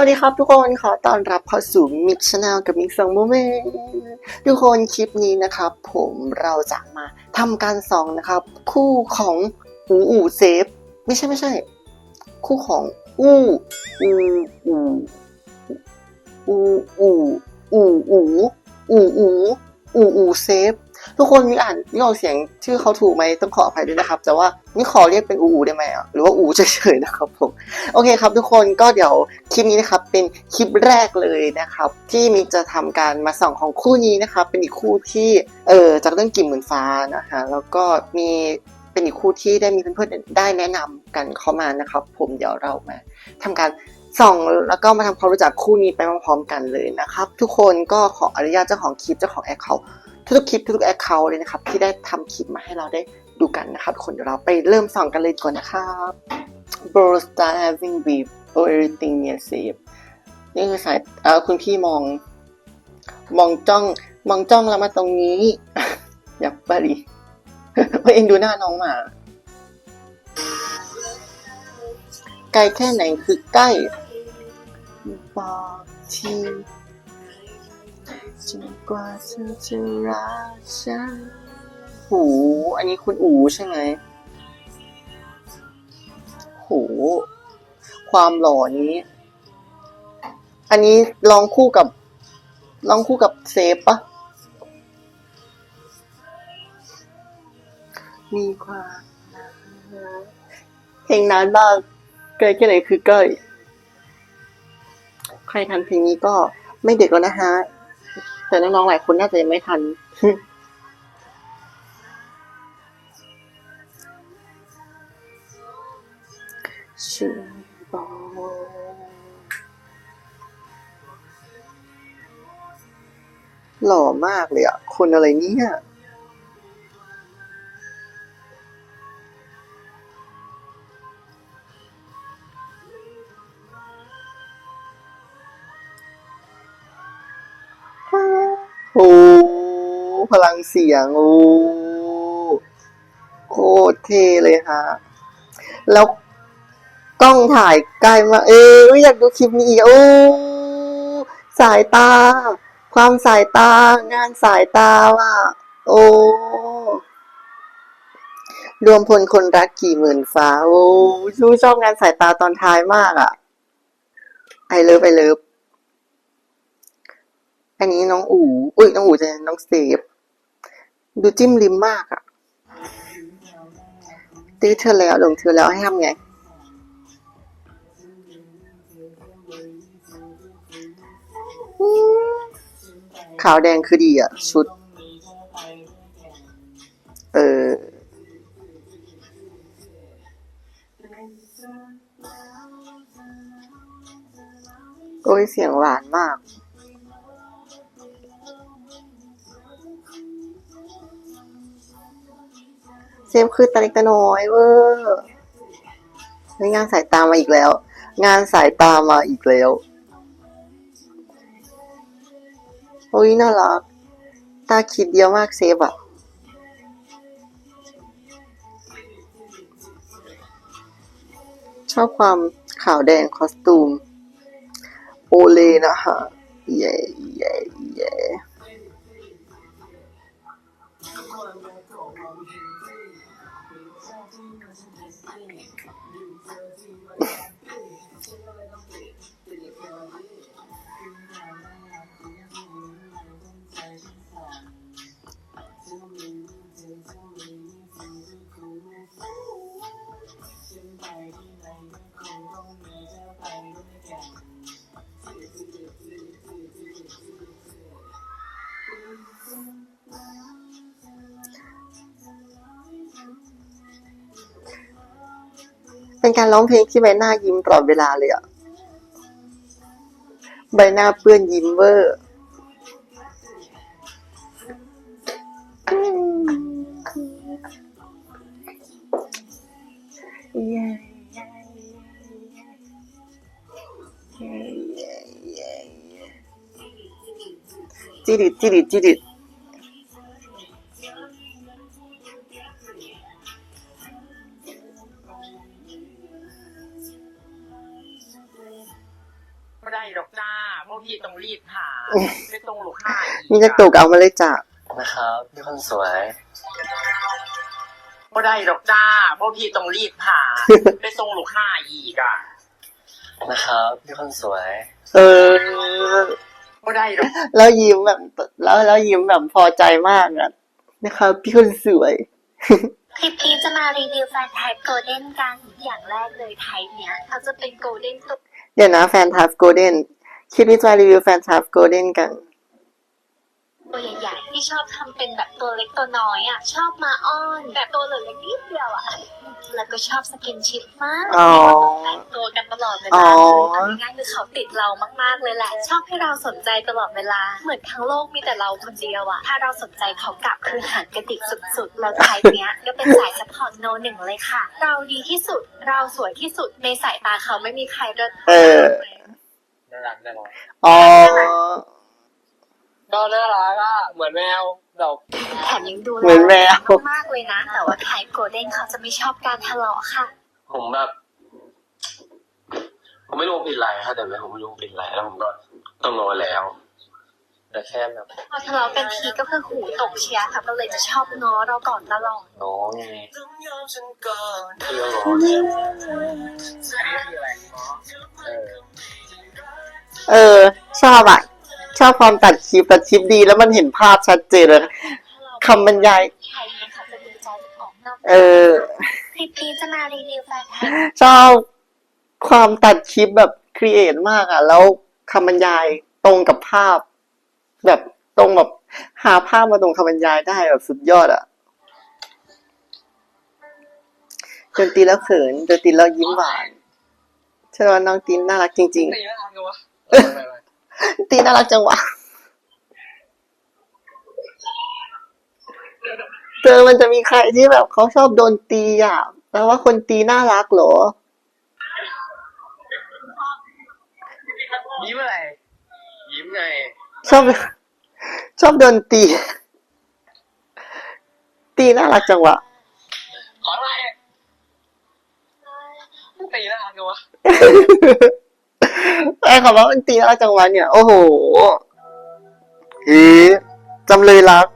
วัสดีครับทุกคนขอต้อนรับเข้าสู่มิกชแนลกับมิกสองโมเมนต์ทุกคนคลิปนี้นะครับ ผมเราจะมาทำการส่องนะครับ คู่ของอูอูเซฟ ไม่ใช่ไม่ใช่ คู่ของอูอูอูอูอูอูอูอูอูอูอูเซฟ ทุกคนมีอ่านนี่ออกเสียงชื่อเขาถูกไหมต้องขออภัยด้วยนะครับ แต่ว่านี่ขอเรียกเป็นอูอูได้ไหมอะหรือว่าอูเฉยๆนะครับผมโอเคครับ ทุกคนก็เดี๋ยวคลิปนี้นะครับเป็นคลิปแรกเลยนะครับ ที่มิจะทำการมาส่องของคู่นี้นะครับ เป็นอีกคู่ที่เออจากเรื่องกิ่มเหมือนฟ้านะคะ แล้วก็มีเป็นอีกคู่ที่ได้มีเพื่อนๆได้แนะนำกันเข้ามานะครับ ผมเดี๋ยวเรามาทำการส่องแล้วก็มาทำความรู้จักคู่นี้ไปพร้อมๆกันเลยนะครับ ทุกคนก็ขออนุญาตเจ้าของคลิปเจ้าของแอคเคาทุ ทุกๆคลิปทุกๆแอคเคาเลยนะครับ ที่ได้ทำคลิปมาให้เราได้ดูกันนะครับคนเดี๋ยวเราไปเริ่มส่องกันเลยก่อนนะครับ bro start having beef or everything near safe นี่คือสายเออคุณพี่มอง มองจ้อง มองจ้องแล้วมาตรงนี้ อยากบารีเฮ้ยเอ็นดูหน้าน้องหมาไกลแค่ไหนคือใกล้บอกที จนกว่าเธอจะรักฉันหู อันนี้คุณอูใช่ไหมโหความหล่อนี้ อันนี้ลองคู่กับ ลองคู่กับเซฟปะมีความเพลงนานมากเกยแค่ไหนคือเกยใครทันเพลงนี้ก็ไม่เด็กแล้วนะฮะ แต่น้องๆหลายคนน่าจะยังไม่ทัน ชื่อบอกหล่อมากเลยอะคนอะไรเนี่ย พลังเสียงโอ้โคตรเท่เลยฮะ แล้วกล้องถ่ายไกล้มา เอ้ยอยากดูคลิปนี้อีกโอ้สายตา ความสายตางานสายตาว่ะโอ้รวมพลคนรักกี่หมื่นฟ้า โอ้ชูชอบงานสายตาตอนท้ายมากอะ ไอเลิฟไอเลิฟอันนี้น้องอูอุ้ยน้องอูจะน้องเซฟ ดูจิ้มลิ้มมากอะตื้อเธอแล้วหลงเธอแล้วให้ทำไง ขาวแดงคือดีอะชุด เออโอ้ยเสียงหวานมาก เซฟคือตาเล็กตาน้อยเวอร์งานสายตามาอีกแล้ว งานสายตามาอีกแล้วโอ้ยน่ารัก ตาคิดเดียวมากเซฟอะชอบความขาวแดงคอสตูม โอเลนะคะเย่เย่เย่ เป็นการร้องเพลงที่ใบหน้ายิ้มตลอดเวลาเลยอะใบหน้าเปื้อนยิ้มเวอร์จิริจิริจิริาอีกมีจะตุกเอามาเลยจ้ะนะครับพี่คนสวยบ่ได้ดอกจ้าเพราะพี่ต้องรีบหาไม่ต้องหลกหาอีกอะนะครับพี่คนสวย เออบ่ได้ดอกแล้วยิ้มแบบแล้วแล้วยิ้มแบบพอใจมากอะนะครับพี่คนสวย คลิปนี้จะมารีวิวแฟนไทป์โกลเด้นกันอย่างแรกเลยไทป์เนี้ยเขาจะเป็นโกลเด้นตัวเดี๋ยวนะแฟนทัฟโกลเด้นคลิปนี้จะรีวิวแฟนทัฟโกลเด้นกัน ตัวใหญ่ๆที่ชอบทำเป็นแบบตัวเล็กตัวน้อยอะ ชอบมาอ้อนแบบตัวเหลือเล็กนิดเดียวอะแล้วก็ชอบสกินชิปมากอ๋อแต่งตัวกันตลอดเวอ๋ลาอเลยง่ายๆคือเขาติดเรามากๆเลยแหละ ชอบให้เราสนใจตลอดเวลา เหมือนทั้งโลกมีแต่เราคนเดียวอะถ้าเราสนใจเขากลับคือหันกระติกสุดๆแล้วไทป์เนี้ยก็เป็นสายสปอร์ตโนหนึ่งเลยค่ะ เราดีที่สุด เราสวยที่สุด ในสายตาเขาไม่มีใครเลิศเออน่ารักแน่นอนอ๋อ ก็น่ารักอะเหมือนแมวดอกแถมยังดูเหมือนแมว มากๆเลยนะ แต่ว่าไทป์โกลเด้นเขาจะไม่ชอบการทะเลาะค่ะ ผมแบบ ผมไม่รู้ผิดอะไรครับแต่ไม่ผมไม่รู้ผิดอะไรแล้วผมก็ต้องรอแล้ว แต่แค่แบบพอทะเลาะกันทีก็คือหูตกเชียร์ค่ะก็เลยจะชอบง้อเราก่อนตลอดน้องไงเพื่อรออันนี้คืออะไรเนาะเออเออ ชอบอะ ชอบความตัดคลิปตัดคลิปดี แล้วมันเห็นภาพชัดเจนเลยคำบรรยายใครเนี่ยค่ะจะดีใจออกนอกเออคลิปนี้จะมารีวิวแฟนไทป์ชอบความตัดคลิปแบบครีเอทมากอะ แล้วคำบรรยายตรงกับภาพ แบบตรงแบบหาภาพมาตรงคำบรรยายได้แบบสุดยอดอะดนตรีแล้วเขินดนตรีแล้วยิ้มหวานเชื่อว่าน้องตีนน่ารักจริงตีน่ารักเลยวะๆ ตีนน่ารักจังวะเธอมันจะมีใครที่แบบเขาชอบโดนตีอะแปลว่าคนตีน่ารักเหรอยิ้มอะไร ยิ้มไง ชอบ ชอบโดนตี ตีน่ารักจังวะขออะไรตีน่ารักเลยวะ ไอ้คำว่ามันตีน่าจังวะเนี่ย โอ้โหเฮ้จำเลยรัก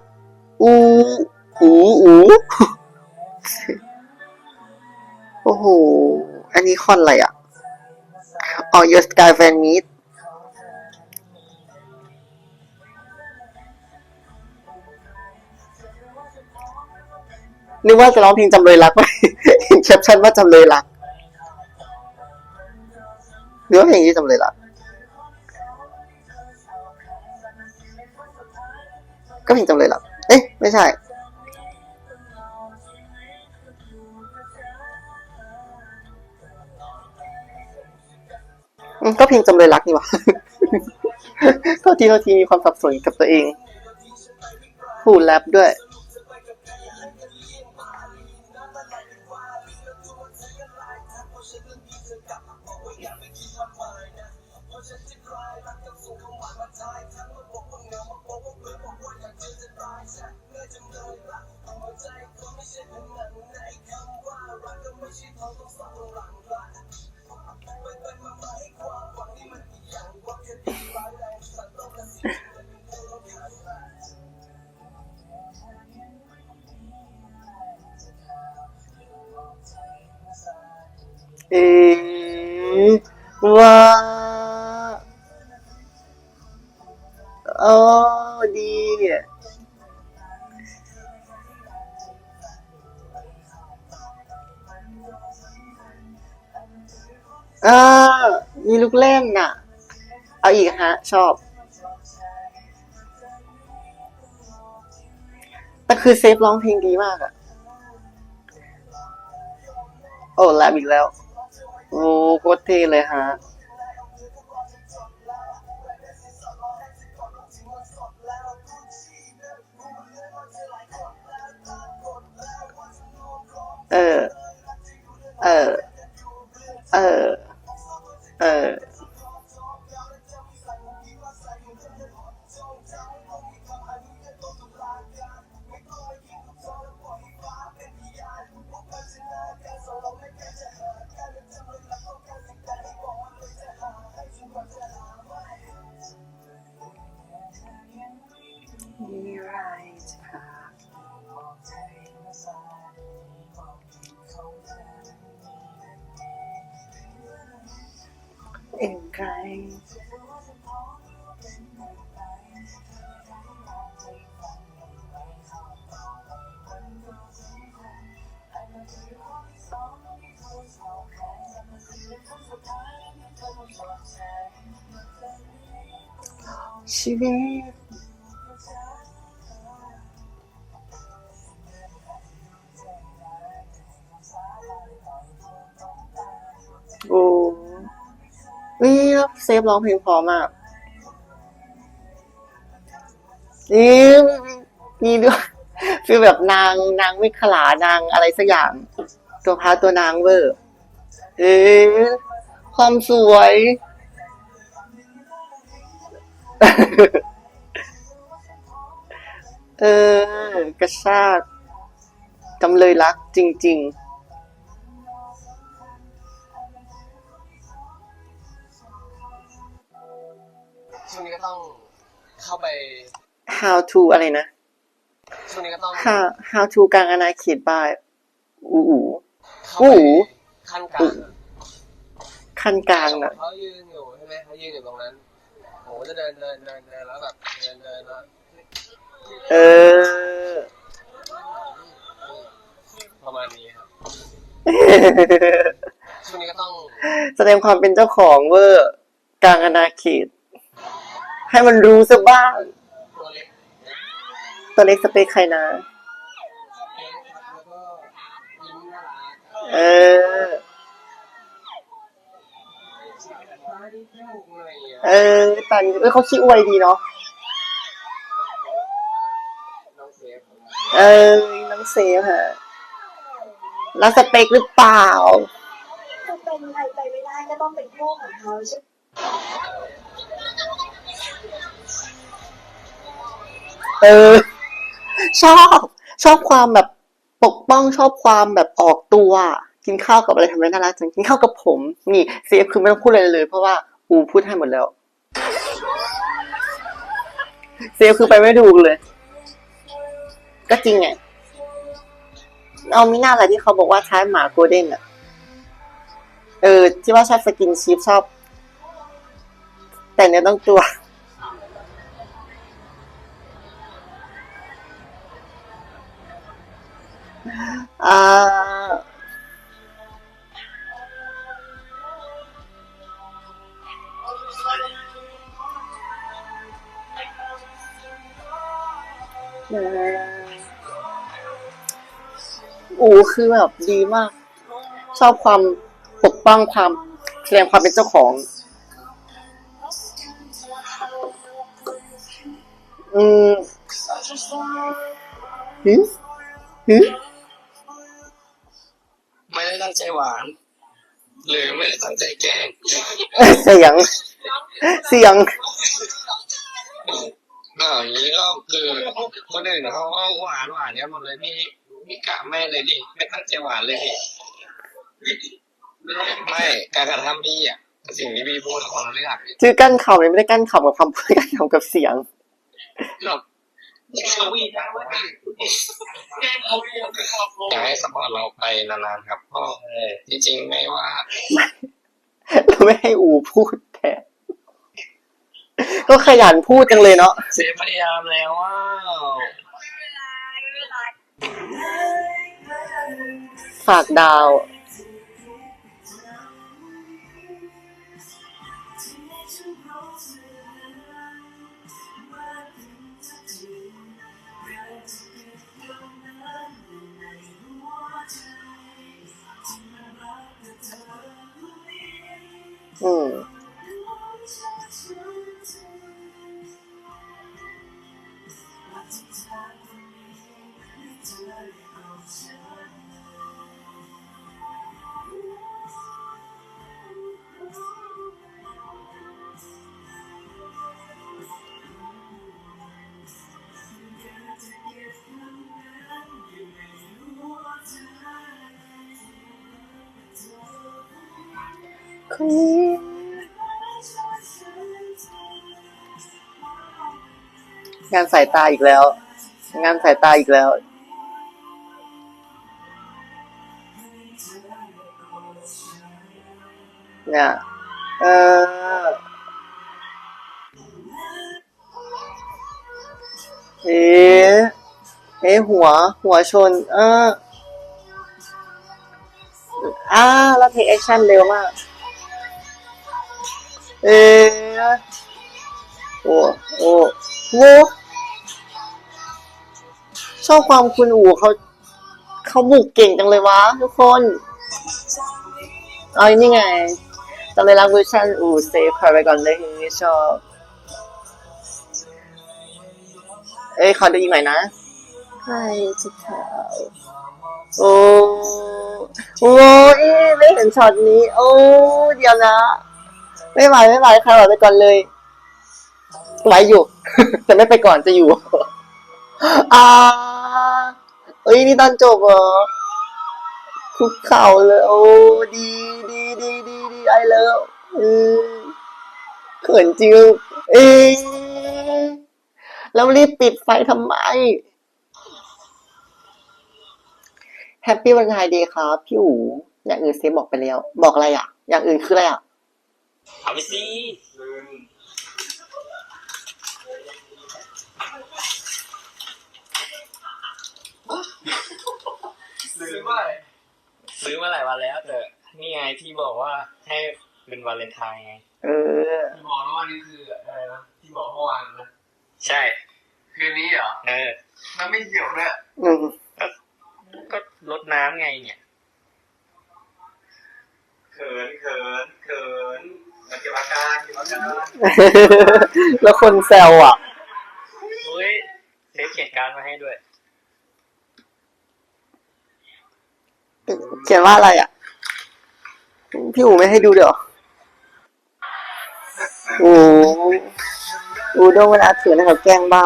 อูอูอูโอ้โห อันนี้คอนอะไรอะอ๋อ Your Sky Fan Meet นึกว่าจะร้องเพลงจำเลยรักไปเห็นแคปชั่นว่าจำเลยรัก หรือว่าเพลงที่จำเลยรักก็เพลงจำเลยรักเอ๊ะ ไม่ใช่อืมก็เพลงจำเลยรักนี่หว่าโทษทีโทษทีมีความสับสนกับตัวเองพูดแรปด้วย เอว่าโอ้ดีอ่ามีลูกเล่นน่ะ เอาอีกฮะ ชอบ แต่คือเซฟร้องเพลงดีมากอะโอ้แลบอีกแล้ว โอ้โคตรเท่เลยฮะ ใคร ชีวิตี่เซฟร้องเพลงพอมากนี่มีด้วยฟีลแบบนางนางไม่ขลานางอะไรสักอย่าง ตัวพาตัวนางเวอร์ เอ๊ความสวย เออกระชากจำเลยรักจริง ช่วงนี้ก็ต้องเข้าไปๆ how to อะไรนะ ช่วงนี้ก็ต้อง how how to กลางอนาเขตบ้านอูอูเข้าโอ้ไปโหขั้นกลางอะขั้นกลางน่ะ เขายืนอยู่ใช่ไหมเขายืนอยู่ตรงนั้นผมก็จะเดินเดินเดินเดินแล้วแบบเดินเดินแล้วเออ ประมาณนี้ครับช่วงนี้ก็ต้อง แสดงความเป็นเจ้าของเวอร์กลางอนาเขต ให้มันรู้ซะบ้าง ตัวเล็กสเปคใครนะ เออ เออตันเอ้ยเขาขี้อวยดีเนาะเออ น้องเซฟฮะแล้วสเปคหรือเปล่าจะเป็นใครไปไม่ได้ก็ต้องเป็นคู่ของเขาใช่ไหม เออ ชอบ ชอบความแบบปกป้องชอบความแบบออกตัว กินข้าวกับอะไรทำไมน่ารักจังกินข้าวกับผม นี่เซฟคือไม่ต้องพูดอะไรเลย เพราะว่าอูพูดให้หมดแล้วเซฟคือไปไม่ดูเลย ก็จริงไงเอามีหน้าอะไรที่เขาบอกว่าใช้หมาโกลเด้นอะเออ ที่ว่าชอบสกินชิปชอบ แต่เนื้อต้องตัว อูคือแบบดีมาก ชอบความปกป้องความแสดงความเป็นเจ้าของ อืมหืมหืม ตั้งใจแกล้งเสียง เสียงอ่าอย่างนี้ก็คือคนอื่นเขาก็หวานหวานกันหมดเลยพี่พี่กะไม่เลยดิไม่ตั้งใจหวานเลยดิไม่การกระทำพี่อะสิ่งที่พี่พูดคนละเรื่องคือกั้นขำเลยไม่ได้กั้นขำกับคำพูดกั้นขำกับเสียงแบบอยากให้สปอร์ตเราไปนานๆครับพ่อจริงๆไม่ว่า เราไม่ให้อูพูดแทนก็ขยันพูดจังเลยเนาะเซฟพยายามแล้วว่าฝากดาว อื งานสายตาอีกแล้ว งานสายตาอีกแล้ว เนี่ย เออเอ๊ะเอ๊ะหัว หัวชน เอออ่าแล้วเทคแอคชั่นเร็วมาก เอ๊ะโอ้ โอ้โห ชอบความคุณอู๋เขาเขาบุกเก่งจังเลยวะทุกคนเอานี่ไงตอนเลยรักเวอร์ชันอู๋เซฟไปก่อนเลยชอบ เอ้ยขอดูอีกหน่อยนะใช่ชุดขาวโอ้โอ้ยไม่เห็นช็อตนี้ โอ้เดี๋ยวนะ ไม่ไหวไม่ไหวใครไหวไปก่อนเลยไหวอยู่ แต่ไม่ไปก่อนจะอยู่อ่า เอ้ยนี่ตอนจบเหรอคุกเข่าเลยโอ้ดีดีดีดีดีไอเลิฟเขินจริงเอ้ยแล้วรีบปิดไฟทำไมแฮปปี้วันไทยดีครับพี่อูอย่างอื่นเซฟบอกไปแล้ว บอกอะไรอะ อย่างอื่นคืออะไรอะเอาไปสิ ซื้อว่าซื้อมาหลายวันแล้ว แต่นี่ไงที่บอกว่าให้เป็นวาเลนไทน์ไง เออที่บอกว่านี่คืออะไรนะที่บอกเมื่อวานนะใช่ คืนนี้เหรอเออมันไม่เหี่ยวเนี่ยอืมก็ลดน้ำไงเนี่ยเขินเขินเขินมันเก็บอาการเก็บอาการแล้วคนแซวอะเฮ้ยเซฟเขียนการดมาให้ด้วย เขียนว่าอะไรอะ พี่อู๋ไม่ให้ดูเดี๋ยวโอ้อูโดนเวลาถือนะครับแกล้งบ้า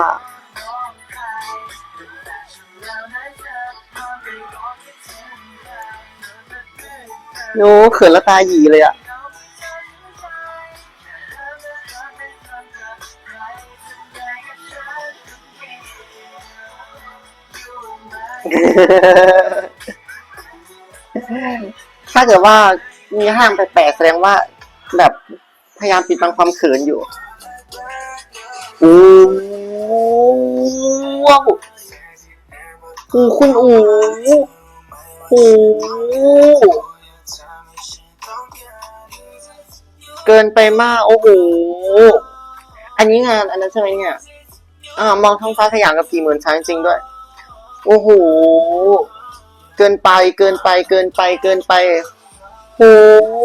โน้เขินล้วตาหยีเลยอะ ถ้าเกิดว่ามีห้างแปลกๆแสดงว่าแบบพยายามปิดบังความเขินอยู่โอ้ว้าวโอ้คุณอูโอ้เกินไปมาก โอ้โห อันนี้งานอันนั้นใช่ไหมเนี่ย อ่า มองท้องฟ้าขยางกับกี่หมื่นช้างจริงด้วย โอ้โห เกินไปเกินไปเกินไปเกินไปโอ้โห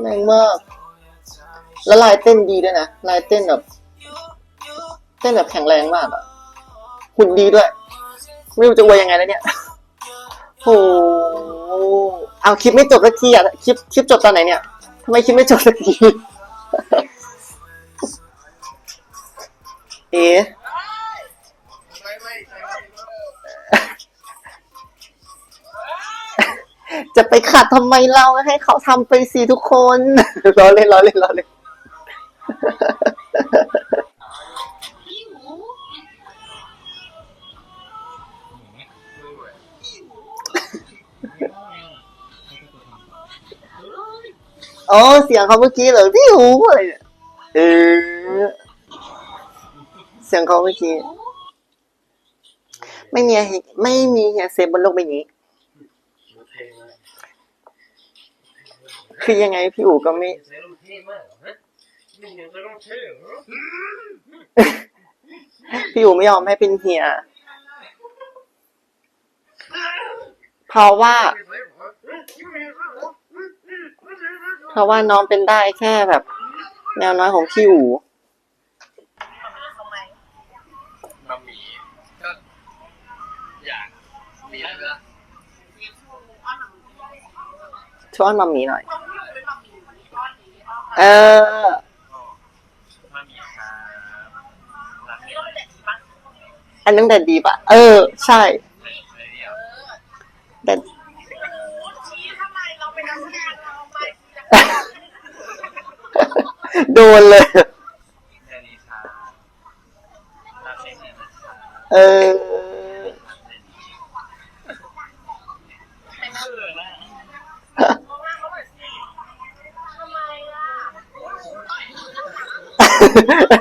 แรงมาก แล้วลายเต้นดีด้วยนะ ลายเต้นแบบ เต้นแบบแข็งแรงมากอะหุ่นดีด้วย ไม่รู้จะวยยังไงแล้วเนี่ยโอ้โหเอาคลิปไม่จบสักทีอะคลิปคลิปจบตอนไหนเนี่ยทำไมคลิปไม่จบสักที เอ๊ะไม่ไม่จะไปขัดทำไมเราให้เขาทำไปสิทุกคนล้อเล่นล้อเล่นล้อเล่นอ๋อเสียงเขาเมื่อกี้เหรอพี่หูอะไรเนี่ยเออเสียงเขาเมื่อกี้ไม่มีเฮียไม่มีเฮียเซฟบนโลกใบนี้ คือยังไงพี่อู๋ก็ไม่พี่องเท่เหรอพี่อู๋ไม่ยอมให้เป็นเฮีย เพราะว่า เพราะว่าน้องเป็นได้แค่แบบ แนวน้อยของพี่อู๋ มาหมีก็อยากมีอะไรก็ ช่วยมัมมี่หน่อย เออมาหมีครับรักเด็กอันนั้นแต่ดีปะเออ ใช่เลยเดียวแต่โดนเลยแค่นี้ครับรักเด็กนะครับเออ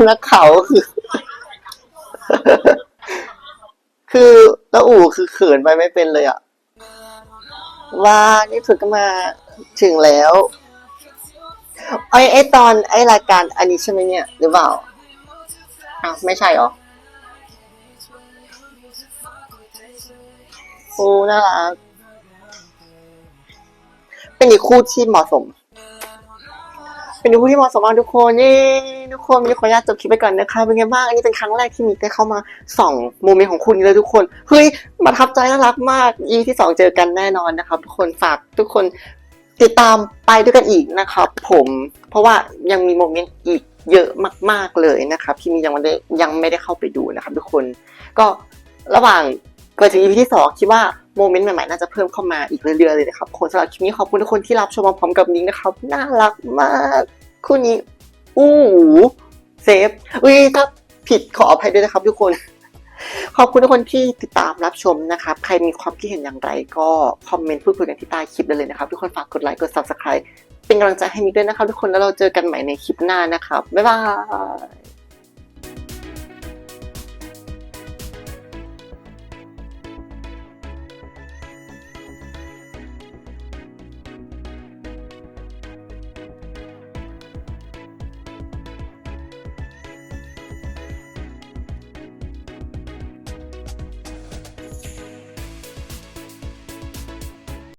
นักข่าวก็คือ คือแล้วอู๋คือเขินไปไม่เป็นเลยอะว่านี่สุดก็มาถึงแล้วไอไอตอนไอรายการอันนี้ใช่ไหมเนี่ย หรือเปล่าอ้าวไม่ใช่เหรอโอ้น่ารักเป็นอีกคู่ที่เหมาะสม เป็นอีกคู่ที่เหมาะสมมากทุกคนเย้ทุกคนมีขออนุญาตจบคลิปไปก่อนนะคะเป็นไงบ้างอันนี้เป็นครั้งแรกที่มีได้เข้ามาส่องโมเมนต์ของคุณเลยทุกคนเฮ้ยประทับใจน่ารักมากอีที่สองเจอกันแน่นอนนะครับทุกคนฝากทุกคนติดตามไปด้วยกันอีกนะครับ ผมเพราะว่ายังมีโมเมนต์อีกเยอะมาก ๆเลยนะครับ ที่มียังไม่ได้ยังไม่ได้เข้าไปดูนะครับ ทุกคนก็ระหว่าง ก่อนถึง EP ที่สองคิดว่าโมเมนต์ใหม่ๆ น่าจะเพิ่มเข้ามาอีกเรื่อยๆเลยนะครับคนสำหรับคลิปนี้ขอบคุณทุกคนที่รับชมมาพร้อมกับนิ้งนะครับ น่ารักมากคู่นี้อู้หูเซฟอุ้ยถ้าผิดขออภัยด้วยนะครับทุกคน ขอบคุณทุกคนที่ติดตามรับชมนะครับ ใครมีความคิดเห็นอย่างไรก็คอมเมนต์พูดคุยกันที่ใต้คลิปได้เลยนะครับ ทุกคนฝากกดไลค์กด subscribe เป็นกำลังใจให้มิกด้วยนะครับทุกคนแล้วเราเจอกันใหม่ในคลิปหน้านะครับบ๊ายบาย